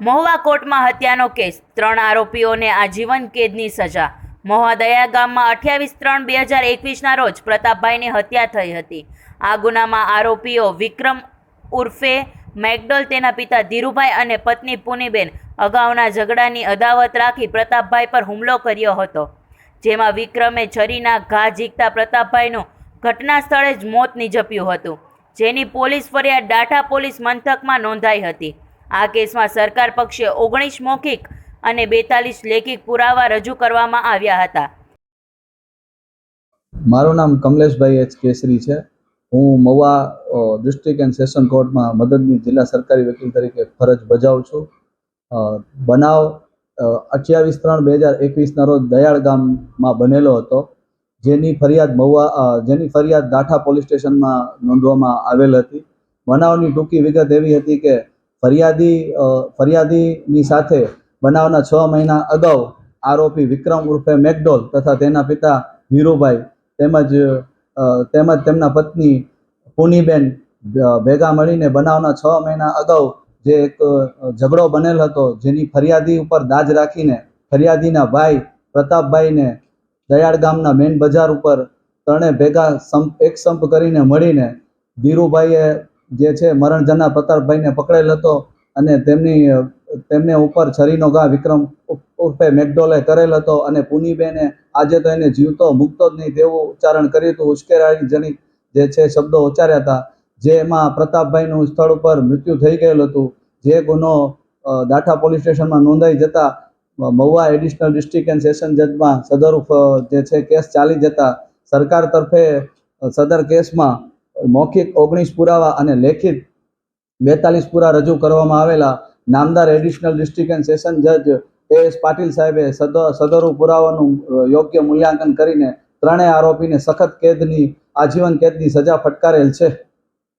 મહુવા કોર્ટમાં હત્યાનો કેસ. ત્રણ આરોપીઓને આજીવન કેદની સજા. મહુવા દયા ગામમાં અઠ્યાવીસ ત્રણ બે હજાર એકવીસના રોજ પ્રતાપભાઈની હત્યા થઈ હતી. આ ગુનામાં આરોપીઓ વિક્રમ ઉર્ફે મેકડોલ, તેના પિતા ધીરુભાઈ અને પત્ની પુનીબેન અગાઉના ઝઘડાની અદાવત રાખી પ્રતાપભાઈ પર હુમલો કર્યો હતો. જેમાં વિક્રમે છરીના ઘા ઝીકતા પ્રતાપભાઈનું ઘટના સ્થળે જ મોત નિજપ્યું હતું. જેની પોલીસ ફરિયાદ ડાઠા પોલીસ મથકમાં નોંધાઈ હતી. આ કેસમાં સરકાર પક્ષે ઓગણીસ મૌખિક અને બેતાલીસ લેખિત પુરાવા રજૂ કરવામાં આવ્યા હતા. મારું નામ કમલેશભાઈ એચ કેસરી છે. હું મવા ડિસ્ટ્રિક્ટ એન્ડ સેશન કોર્ટમાં મદદની જિલ્લા સરકારી વકીલ તરીકે ફરજ બજાવું છું. બનાવ અઠ્યાવીસ ત્રણ બે હજાર એકવીસના રોજ દયાળ ગામમાં બનેલો હતો. જેની ફરિયાદ મહુવા જેની ફરિયાદ દાઠા પોલીસ સ્ટેશનમાં નોંધવામાં આવેલ હતી. બનાવની ટૂંકી વિગત એવી હતી કે ફરિયાદી ફરિયાદીની સાથે બનાવના છ મહિના અગાઉ આરોપી વિક્રમ ઉર્ફે મેકડોલ તથા તેના પિતા ધીરુભાઈ તેમજ તેમજ તેમના પત્ની પુનીબેન ભેગા મળીને બનાવના છ મહિના અગાઉ જે એક ઝઘડો બનેલ હતો જેની ફરિયાદી ઉપર દાજ રાખીને ફરિયાદીના ભાઈ પ્રતાપભાઈને દયાળ ગામના મેન બજાર ઉપર ત્રણે ભેગા સંપ, એક સંપ કરીને મળીને ધીરુભાઈએ જે છે મરણ જનાર પ્રતાપભાઈને પકડેલ હતો અને તેમની તેમને ઉપર છરીનો ઘા વિક્રમ ઉર્ફે મેકડોલે કરેલ હતો અને પુનીબેને આજે તો એને જીવતો મૂકતો જ નહીં તેવું ઉચ્ચારણ કર્યું હતું. ઉશ્કેરાણીજનક જે છે શબ્દો ઉચ્ચાર્યા હતા જેમાં પ્રતાપભાઈનું સ્થળ ઉપર મૃત્યુ થઈ ગયેલું હતું. જે ગુનો દાઠા પોલીસ સ્ટેશનમાં નોંધાઈ જતા Mahuva additional district and session જજમાં સદરૂપ અ, જે છે કેસ ચાલી જતા સરકાર તરફે સદર કેસમાં મૌખિક ઓગણીસ પુરાવા અને લેખિત બેતાલીસ પુરા રજૂ કરવામાં આવેલા નામદાર એડિશનલ ડિસ્ટ્રિક્ટ એન્ડ સેશન જજ એ એસ પાટીલ સાહેબે સદ સદરુ પુરાવાનું યોગ્ય મૂલ્યાંકન કરીને ત્રણેય આરોપીને સખત કેદની, આજીવન કેદની સજા ફટકારેલ છે.